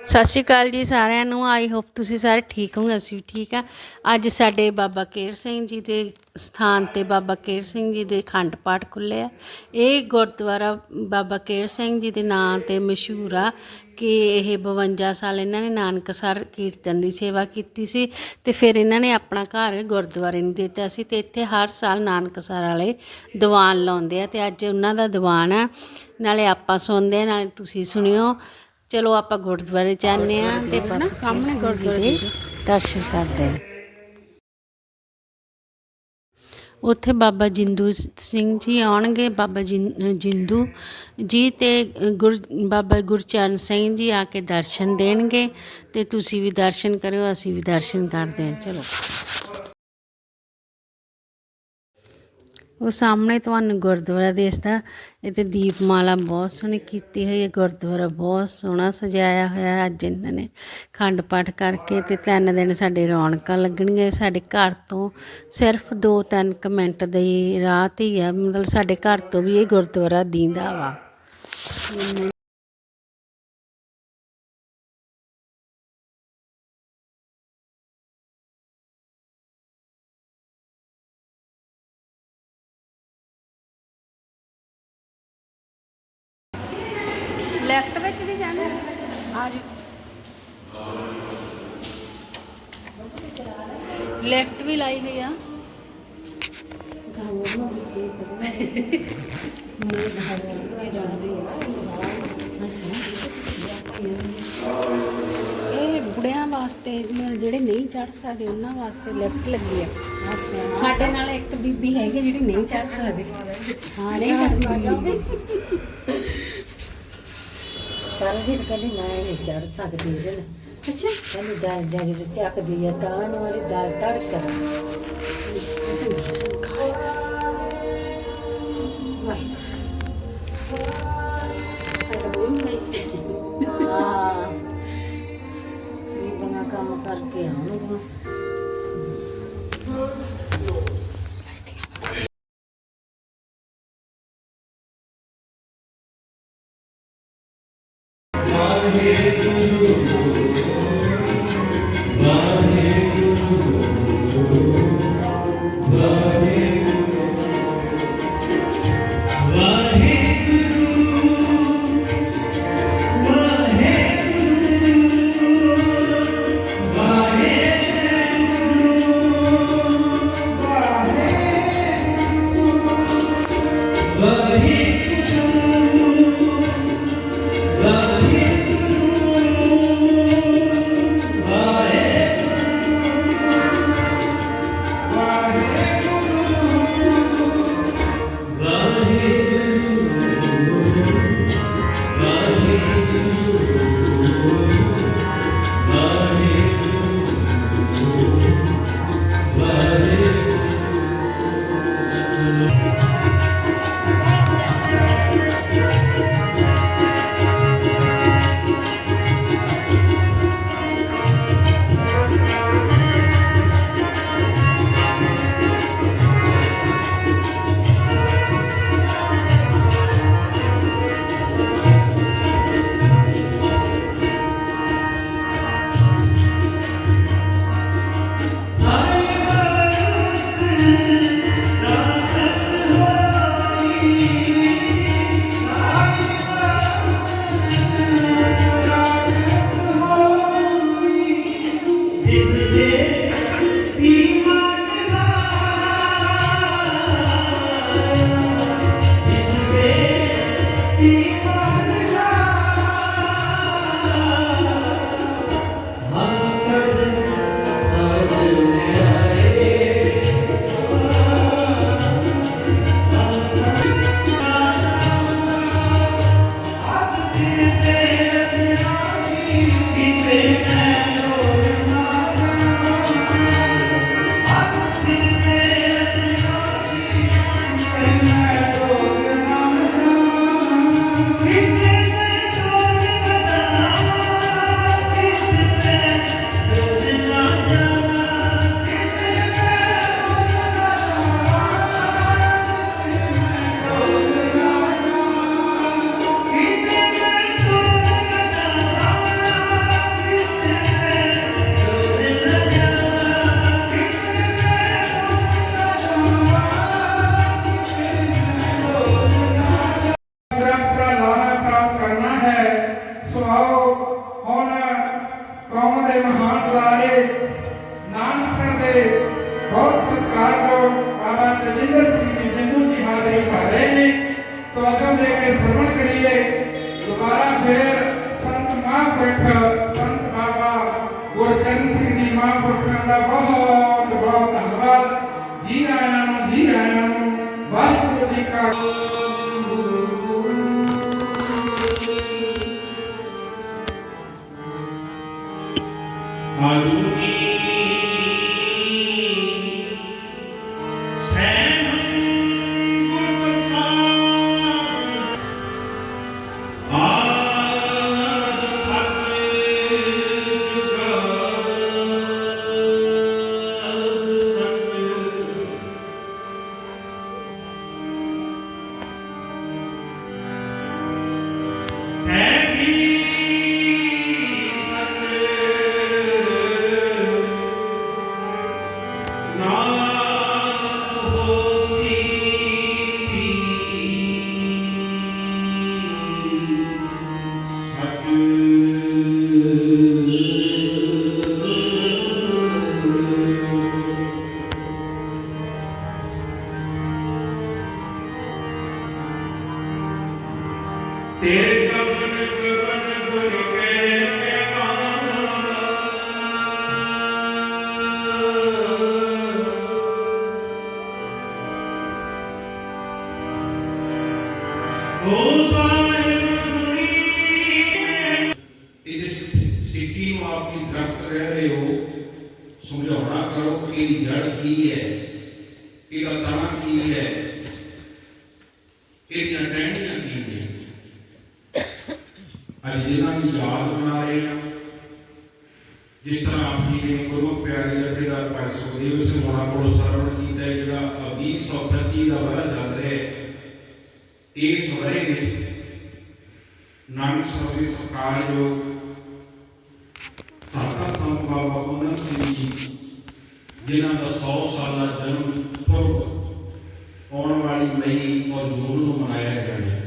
ਸਤਿ ਸ਼੍ਰੀ ਅਕਾਲ ਜੀ ਸਾਰਿਆਂ ਨੂੰ। ਆਈ ਹੋਪ ਤੁਸੀਂ ਸਾਰੇ ਠੀਕ ਹੋਗੇ ਅਸੀਂ ਵੀ ਠੀਕ ਆ। ਅੱਜ ਸਾਡੇ ਬਾਬਾ ਕੇਰ ਸਿੰਘ ਜੀ ਦੇ ਸਥਾਨ ਤੇ ਬਾਬਾ ਕੇਰ ਸਿੰਘ ਜੀ ਦੇ ਖੰਡ ਪਾਠ ਖੁੱਲੇ ਆ। ਇਹ ਗੁਰਦੁਆਰਾ ਬਾਬਾ ਕੇਰ ਸਿੰਘ ਜੀ ਦੇ ਨਾਂ ਤੇ ਮਸ਼ਹੂਰ ਆ ਕਿ ਇਹ 52 ਸਾਲ ਇਹਨਾਂ ਨੇ ਨਾਨਕਸਰ ਕੀਰਤਨ ਦੀ ਸੇਵਾ ਕੀਤੀ ਸੀ ਤੇ ਫਿਰ ਇਹਨਾਂ ਨੇ ਆਪਣਾ ਘਰ ਗੁਰਦੁਆਰੇ ਨੂੰ ਦਿੱਤਾ ਸੀ ਤੇ ਇੱਥੇ ਹਰ ਸਾਲ ਨਾਨਕਸਰ ਵਾਲੇ ਦੀਵਾਨ ਲਾਉਂਦੇ ਆ ਤੇ ਅੱਜ ਉਹਨਾਂ ਦਾ ਦੀਵਾਨ ਆ। ਨਾਲੇ ਆਪਾਂ ਸੁਣਦੇ ਆ, ਨਾਲੇ ਤੁਸੀਂ ਸੁਣਿਓ। ਚਲੋ ਆਪਾਂ ਗੁਰਦੁਆਰੇ ਜਾਂਦੇ ਆ ਤੇ ਬਾਬਾ ਸਾਹਮਣੇ ਗੁਰਦੁਆਰੇ ਦੇ ਦਰਸ਼ਨ ਕਰਦੇ ਆ ਉੱਥੇ ਬਾਬਾ ਜਿੰਦੂ ਸਿੰਘ ਜੀ ਆਉਣਗੇ ਬਾਬਾ ਜਿੰਦੂ ਜੀ ਤੇ ਗੁਰ ਬਾਬਾ ਗੁਰਚਰਨ ਸਿੰਘ ਜੀ ਆ ਕੇ ਦਰਸ਼ਨ ਦੇਣਗੇ ਤੇ ਤੁਸੀਂ ਵੀ ਦਰਸ਼ਨ ਕਰਿਓ ਅਸੀਂ ਵੀ ਦਰਸ਼ਨ ਕਰਦੇ ਹਾਂ। ਚਲੋ। ਉਹ ਸਾਹਮਣੇ ਤੁਹਾਨੂੰ ਗੁਰਦੁਆਰਾ ਦਿਸਦਾ। ਇੱਥੇ ਦੀਪਮਾਲਾ ਬਹੁਤ ਸੋਹਣੀ ਕੀਤੀ ਹੋਈ ਹੈ। ਗੁਰਦੁਆਰਾ ਬਹੁਤ ਸੋਹਣਾ ਸਜਾਇਆ ਹੋਇਆ ਹੈ। ਅੱਜ ਇਹਨਾਂ ਨੇ ਖੰਡ ਪਾਠ ਕਰਕੇ ਤੇ ਤਿੰਨ ਦਿਨ ਸਾਡੇ ਰੌਣਕਾਂ ਲੱਗਣਗੀਆਂ। ਸਾਡੇ ਘਰ ਤੋਂ ਸਿਰਫ 2-3 ਕੁ ਮਿੰਟ ਦੀ ਰਾਹ ਤੇ ਹੀ ਆ। ਮਤਲਬ ਸਾਡੇ ਘਰ ਤੋਂ ਵੀ ਇਹ ਗੁਰਦੁਆਰਾ ਦੀਂਦਾ ਵਾ। ਲੈਫਟ ਵੀ ਲਾਈ ਹੋਈ ਆ। ਇਹ ਬੁੜਿਆਂ ਵਾਸਤੇ ਮਤਲਬ ਜਿਹੜੇ ਨਹੀਂ ਚੜ ਸਕਦੇ, ਉਹਨਾਂ ਵਾਸਤੇ ਲੈਫਟ ਲੱਗੀ ਆ। ਸਾਡੇ ਨਾਲ ਇੱਕ ਬੀਬੀ ਹੈਗੀ ਜਿਹੜੀ ਨਹੀਂ ਚੜ ਸਕਦੀ। ਹਾਂ, ਨਹੀਂ ਕਰਦੀ ਸਾਰਾ ਦਿਨ ਕਹਿੰਦੀ ਮੈਂ ਨਹੀਂ ਚੜ ਸਕਦੀ ਇਹਦੇ ਨਾਲ। ਅੱਛਾ, ਕਹਿੰਦੀ ਦਰ ਜਦੋਂ ਚੱਕਦੀ ਆ ਤਾਂ ਨੂੰ ਵਾਲੀ ਦਰ ਤੜਕ ਮਹਾਂਪੁਰਖ ਸੰਤ ਬਾਬਾ ਗੁਰਚਰਨ ਸਿੰਘ ਜੀ ਮਹਾਂਪੁਰਖਾਂ ਦਾ ਬਹੁਤ ਬਹੁਤ ਧੰਨਵਾਦ। ਜੀ ਆਇਆਂ ਨੂੰ ਜੀ ਆਇਆਂ ਨੂੰ ਵਾਹਿਗੁਰੂ ਜੀ ਕਾ ਆਲੂਨੀ ਸਮਝਾਉਣਾ ਕਰੋ ਕਿ ਇਹਦੀ ਜੜ ਕੀ ਹੈ ਇਹਦਾ ਤਣਾ ਕੀ ਹੈ ਇਹਦੀਆਂ ਟਹਿਣੀਆਂ ਕੀ ਨੇ ਅੱਜ ਦਿਨਾਂ ਦੀ ਯਾਦ ਮਨਾ ਰਹੇ ਹਾਂ ਜਿਸ ਤਰ੍ਹਾਂ ਆਪ ਜੀ ਨੇ ਗੁਰਮੁਖ ਪਿਆਰੀ ਜਥੇਦਾਰ ਭਾਈ ਸੁਖਦੇਵ ਸਿੰਘ ਹੋਣਾ ਕੋਲੋਂ ਸਰਵਣ ਕੀਤਾ ਹੈ ਜਿਹੜਾ 2025 ਦਾ ਵਰ੍ਹਾ ਚੱਲ ਰਿਹਾ ਹੈ ਇਸ ਵਰੇ ਵਿੱਚ ਨਾਨਕ ਸਾਹਿਬ ਦੀ ਸਰਕਾਰ ਜਿਨ੍ਹਾਂ ਦਾ 100 ਸਾਲਾ ਜਨਮ ਪੁਰਬ ਆਉਣ ਵਾਲੀ ਮਈ ਔਰ ਜੂਨ ਨੂੰ ਮਨਾਇਆ ਜਾਣਾ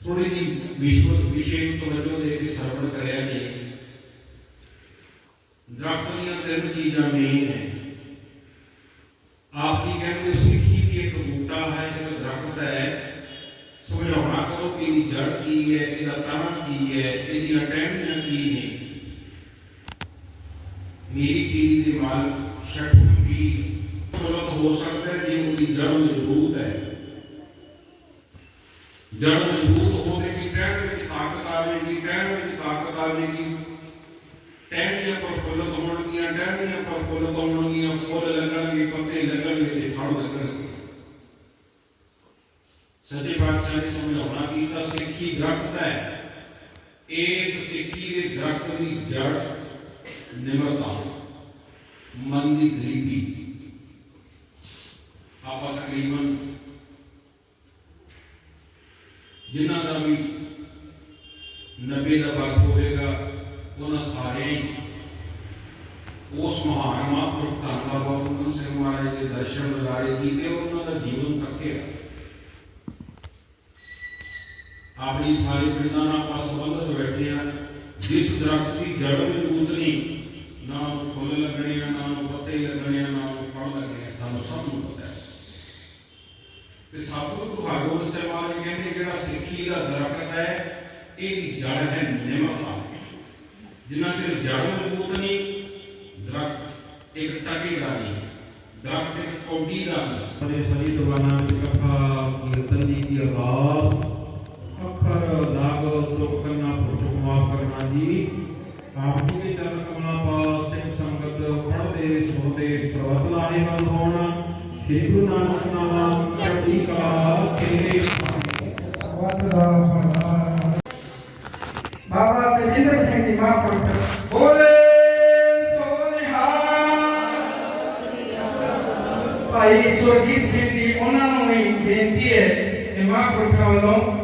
ਥੋੜੀ ਜੀ ਵਿਸ਼ਵ ਵਿਸ਼ੇ ਤਵੱਜੋ ਦੇ ਕੇ ਸਰਵਣ ਕਰਿਆ ਜੀ ਦਰਖਤ ਦੀਆਂ ਤਿੰਨ ਚੀਜ਼ਾਂ ਮੇਨ ਹੈ ਮੇਰੀ ਪੀੜੀ ਦੇ ਮਾਲ ਸ਼ਟੂ ਪੀਰ ਫੁੱਲਤ ਹੋ ਸਕਦਾ ਹੈ ਜੇ ਉਹਦੀ ਜੜ ਮਜ਼ਬੂਤ ਹੈ ਜੜ ਮਜ਼ਬੂਤ ਹੋਵੇਗੀ ਟਹਿਣ ਵਿੱਚ ਤਾਕਤ ਆਵੇਗੀ ਟਹਿਣ ਵਿੱਚ ਤਾਕਤ ਆਵੇਗੀ ਟਹਿਣੀਆਂ ਪ੍ਰਫੁੱਲਤ ਹੋਣਗੀਆਂ ਟਹਿਣੀਆਂ ਪ੍ਰਫੁੱਲਤ ਹੋਣਗੀਆਂ ਫੁੱਲ ਲੱਗਣਗੇ ਪੱਤੇ ਲੱਗਣਗੇ ਤੇ ਫਲ ਲੱਗਣਗੇ ਸੱਚੇ ਪਾਤਸ਼ਾਹ ਨੇ ਸਮਝਾਉਣਾ ਕੀਤਾ ਸਿੱਖੀ ਦਰਖਤ ਹੈ ਇਸ ਸਿੱਖੀ ਦੇ ਦਰਖਤ ਦੀ ਜੜ ਨਿਮਰਤਾ, ਮਨ ਦੀ ਗਰੀਬੀ। ਆਪਾਂ ਤਕਰੀਬਨ ਜਿਨ੍ਹਾਂ ਦਾ ਵੀ ਨਬੀ ਦਾ ਵਕਤ ਹੋਵੇਗਾ, ਉਹਨਾਂ ਸਾਰੇ ਉਸ ਮਹਾਨ ਮਹਾਂਪੁਰਖ ਧੰਨ ਬਾਬਾ ਬੁੱਢਾ ਸਿੰਘ ਮਹਾਰਾਜ ਦੇ ਦਰਸ਼ਨ ਦਿਦਾਰੇ ਕੀਤੇ, ਉਹਨਾਂ ਦਾ ਜੀਵਨ ਤੱਕਿਆ ਆਪਣੀ ਸਾਰੇ ਪਿੰਡਾਂ ਨਾਲ ਆਪਾਂ ਸੰਬੰਧਿਤ ਬੈਠੇ ਆ, ਜਿਸ ਦਰਖਤ ਦੀ ਜੜ ਮਜ਼ਬੂਤ ਨਹੀਂ ਨਾ ਉਹਨੂੰ ਫੁੱਲ ਲੱਗਣੇ ਆ, ਨਾ ਉਹਨੂੰ ਪੱਤੇ ਲੱਗਣੇ ਆ, ਨਾ ਉਹਨੂੰ ਫਲ ਲੱਗਣੇ ਆ, ਸਾਨੂੰ ਸਭ ਨੂੰ ਪਤਾ ਹੈ। ਤੇ ਸਤਿਗੁਰੂ ਗੁਰੂ ਹਰਗੋਬਿੰਦ ਸਾਹਿਬ ਮਹਾਰਾਜ ਕਹਿੰਦੇ, ਜਿਹੜਾ ਸਿੱਖੀ ਦਾ ਦਰਖਤ ਹੈ, ਇਹਦੀ ਜੜ ਹੈ ਨਿਮਰਤਾ ਜਿੰਨਾ ਚਿਰ ਜੜ ਮਜ਼ਬੂਤ ਨਹੀਂ, ਦਰਖਤ ਇੱਕ ਟਕੇਗਾ ਨਹੀਂ, ਦਰਖਤ ਇੱਕ ਕੌਡੀ ਦਾ ਨਹੀਂ। ਸਾਰੇ ਸਹੀ ਦਵਾਨਾ ਦੀ ਕਥਾ ਕੀਰਤਨ ਜੀ ਦੀ ਆਵਾਜ਼? ਅੱਖਰ ਲਾਗ ਤੁਕ ਕਰਨਾ ਪੁਰਖ ਮਾਫ ਕਰਨਾ ਜੀ ਆਪ ਜੀ ਸਰਬਤ ਲਾਹੇ ਵੱਲ ਹੋਣ ਸ੍ਰੀ ਗੁਰੂ ਨਾਨਕ ਨਾਮ ਚੜ੍ਹਦੀ ਕਲਾ ਤੇਰੇ ਬਾਬਾ ਤੇਜਿੰਦਰ ਸਿੰਘ ਜੀ ਮਹਾਂਪੁਰਖ, ਬੋਲੇ ਭਾਈ ਸੁਰਜੀਤ ਸਿੰਘ ਜੀ, ਉਹਨਾਂ ਨੂੰ ਵੀ ਬੇਨਤੀ ਹੈ ਕਿ ਮਹਾਂਪੁਰਖਾਂ ਵੱਲੋਂ